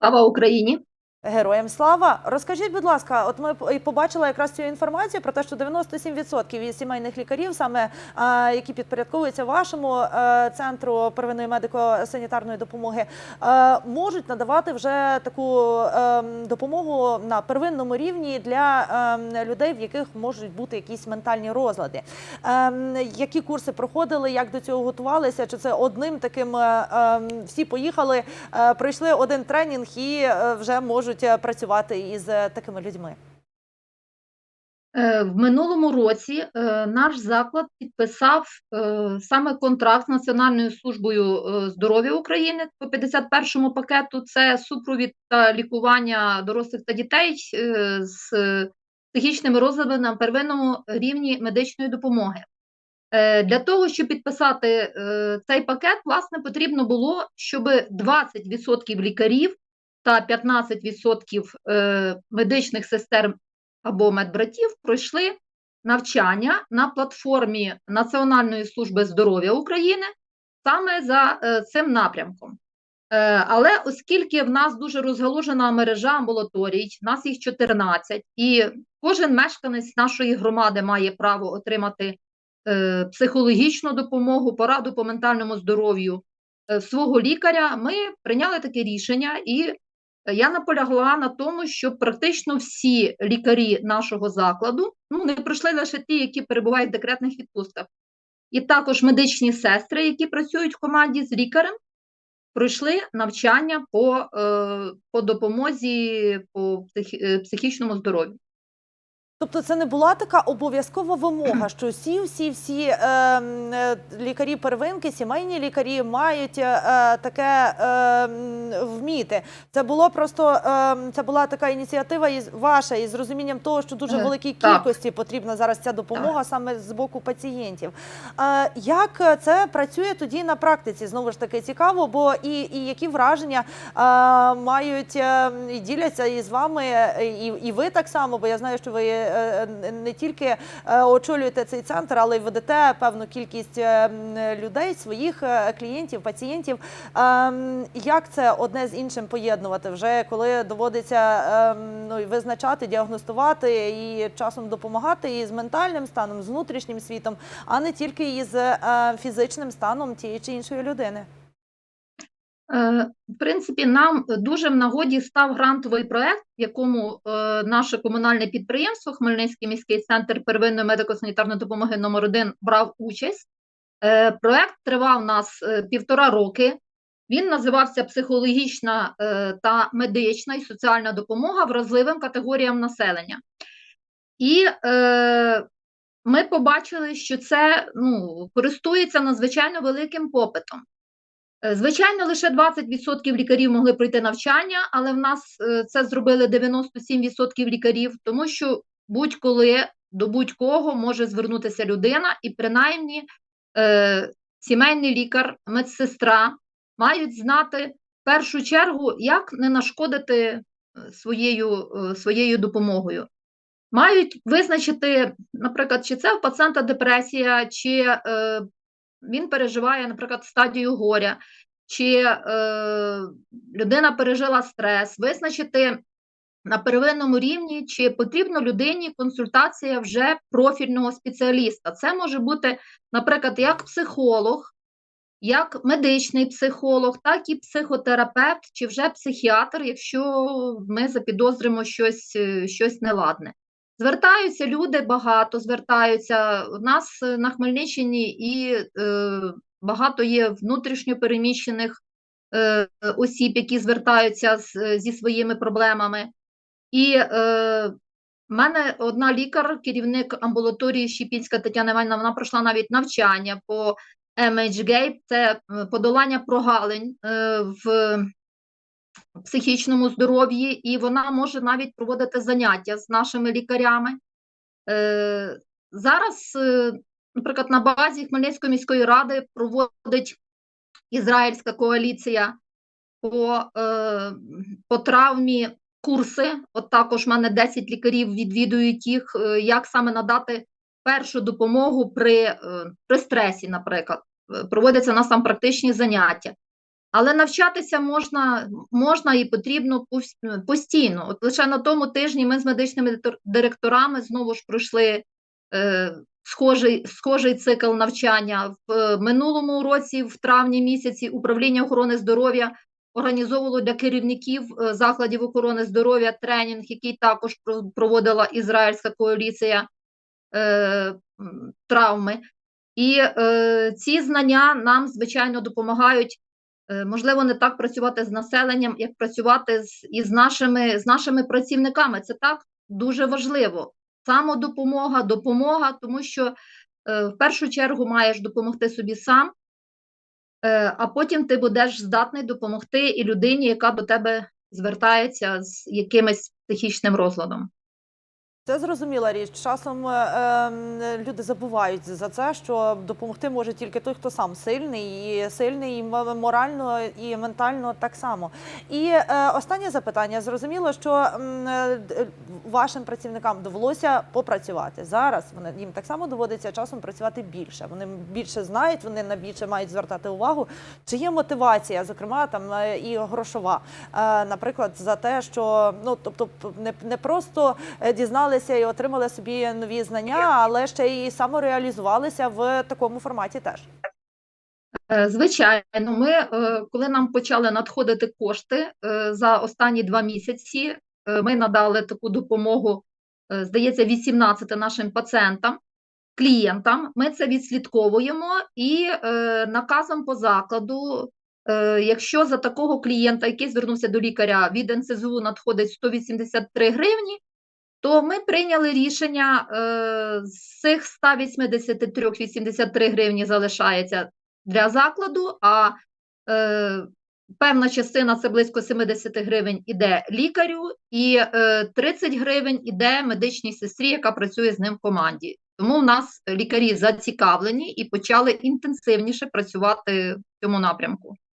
Слава Україні! Героям слава! Розкажіть, будь ласка, от ми побачили якраз цю інформацію про те, що 97% із сімейних лікарів, саме які підпорядковуються вашому е, центру первинної медико-санітарної допомоги, е, можуть надавати вже таку е, допомогу на первинному рівні для е, людей, в яких можуть бути якісь ментальні розлади. Е, які курси проходили, як до цього готувалися? Чи це одним таким е, всі поїхали, пройшли один тренінг і вже можуть е, працювати із е, такими людьми? Е, В минулому році наш заклад підписав саме контракт з Національною службою здоров'я України по 51-му пакету. Це супровід та лікування дорослих та дітей з психічними розладами на первинному рівні медичної допомоги. Для того, щоб підписати цей пакет, власне, потрібно було, щоб 20% лікарів та 15% е, медичних сестер або медбратів пройшли навчання на платформі Національної служби здоров'я України саме за е, цим напрямком. Е, Але оскільки в нас дуже розгалужена мережа амбулаторій, в нас їх 14, і кожен мешканець нашої громади має право отримати психологічну допомогу, пораду по ментальному здоров'ю свого лікаря, ми прийняли таке рішення і я наполягла на тому, що практично всі лікарі нашого закладу, ну не пройшли лише ті, які перебувають в декретних відпустках, і також медичні сестри, які працюють в команді з лікарем, пройшли навчання по, е, по допомозі по е, психічному здоров'ю. Тобто це не була така обов'язкова вимога, що всі, всі, всі е, е, лікарі первинки, сімейні лікарі мають е, таке е, вміти. Це було просто е, це була така ініціатива із ваша із розумінням того, що дуже великій кількості потрібна зараз ця допомога саме з боку пацієнтів. Е, як це працює тоді на практиці? Знову ж таки цікаво, бо і, і які враження е, мають і діляться із вами, і, і ви так само, бо я знаю, що ви не тільки е, очолюєте цей центр, але й ведете певну кількість е, людей, своїх е, клієнтів, пацієнтів. Е, Як це одне з іншим поєднувати? Вже коли доводиться е, ну, визначати, діагностувати і часом допомагати і з ментальним станом, з внутрішнім світом, а не тільки із е, фізичним станом тієї чи іншої людини. Е, В принципі, нам дуже в нагоді став грантовий проект, в якому е, наше комунальне підприємство Хмельницький міський центр первинної медико-санітарної допомоги номер 1 брав участь. Е, Проект тривав нас півтора роки. Він називався Психологічна та медична і соціальна допомога вразливим категоріям населення. І е, ми побачили, що це ну, користується надзвичайно великим попитом. Е, Звичайно, лише 20% лікарів могли пройти навчання, але в нас е, це зробили 97% лікарів, тому що будь-коли до будь-кого може звернутися людина, і принаймні е, сімейний лікар, медсестра мають знати в першу чергу, як не нашкодити своєю, своєю допомогою. Мають визначити, наприклад, чи це в пацієнта депресія, чи е, він переживає, наприклад, стадію горя, чи е, людина пережила стрес, визначити на первинному рівні, чи потрібна людині консультація вже профільного спеціаліста. Це може бути, наприклад, як психолог, як медичний психолог, так і психотерапевт, чи вже психіатр, якщо ми запідозримо щось, е, щось неладне. Звертаються люди багато, звертаються. У нас е, на Хмельниччині і е, багато є внутрішньо переміщених е, осіб, які звертаються з, зі своїми проблемами. І е, в мене одна лікар, керівник амбулаторії Щепінська Тетяна Іванівна, вона пройшла навіть навчання по MHGAPE, це е, подолання прогалень е, в психічному здоров'ї, і вона може навіть проводити заняття з нашими лікарями. Е, зараз, е, наприклад, на базі Хмельницької міської ради проводить ізраїльська коаліція по, е, по травмі курси. От також в мене 10 лікарів відвідують їх, як саме надати першу допомогу при, при стресі, наприклад. Проводяться у нас там практичні заняття. Але навчатися можна, можна і потрібно постійно. От лише на тому тижні ми з медичними директорами знову ж пройшли е, схожий, схожий цикл навчання. В е, минулому році, в травні місяці, управління охорони здоров'я організовувало для керівників е, закладів охорони здоров'я тренінг, який також проводила ізраїльська коаліція е, травми. І е, ці знання нам, звичайно, допомагають, можливо, не так працювати з населенням, як працювати з, із нашими, з нашими працівниками. Це так дуже важливо. Самодопомога, допомога, тому що е, в першу чергу маєш допомогти собі сам, е, а потім ти будеш здатний допомогти і людині, яка до тебе звертається з якимось психічним розладом. Це зрозуміла річ. Часом е, ем, люди забувають за це, що допомогти може тільки той, хто сам сильний, і сильний і морально і ментально так само. І е, останнє запитання. Зрозуміло, що е, вашим працівникам довелося попрацювати. Зараз вони їм так само доводиться часом працювати більше. Вони більше знають, вони на більше мають звертати увагу. Чи є мотивація, зокрема там е, і грошова, е, наприклад, за те, що ну тобто не, не просто е, дізналися і отримали собі нові знання, але ще й самореалізувалися в такому форматі теж. Е, Звичайно, ми, е, коли нам почали надходити кошти е, за останні два місяці, ми надали таку допомогу, здається, 18 нашим пацієнтам, клієнтам. Ми це відслідковуємо і наказом по закладу, якщо за такого клієнта, який звернувся до лікаря, від НСЗУ надходить 183 гривні, то ми прийняли рішення е, з цих 183 83 гривні залишається для закладу, а е, певна частина це близько 70 гривень іде лікарю, і е, 30 гривень іде медичній сестрі, яка працює з ним в команді. Тому в нас лікарі зацікавлені і почали інтенсивніше працювати в цьому напрямку.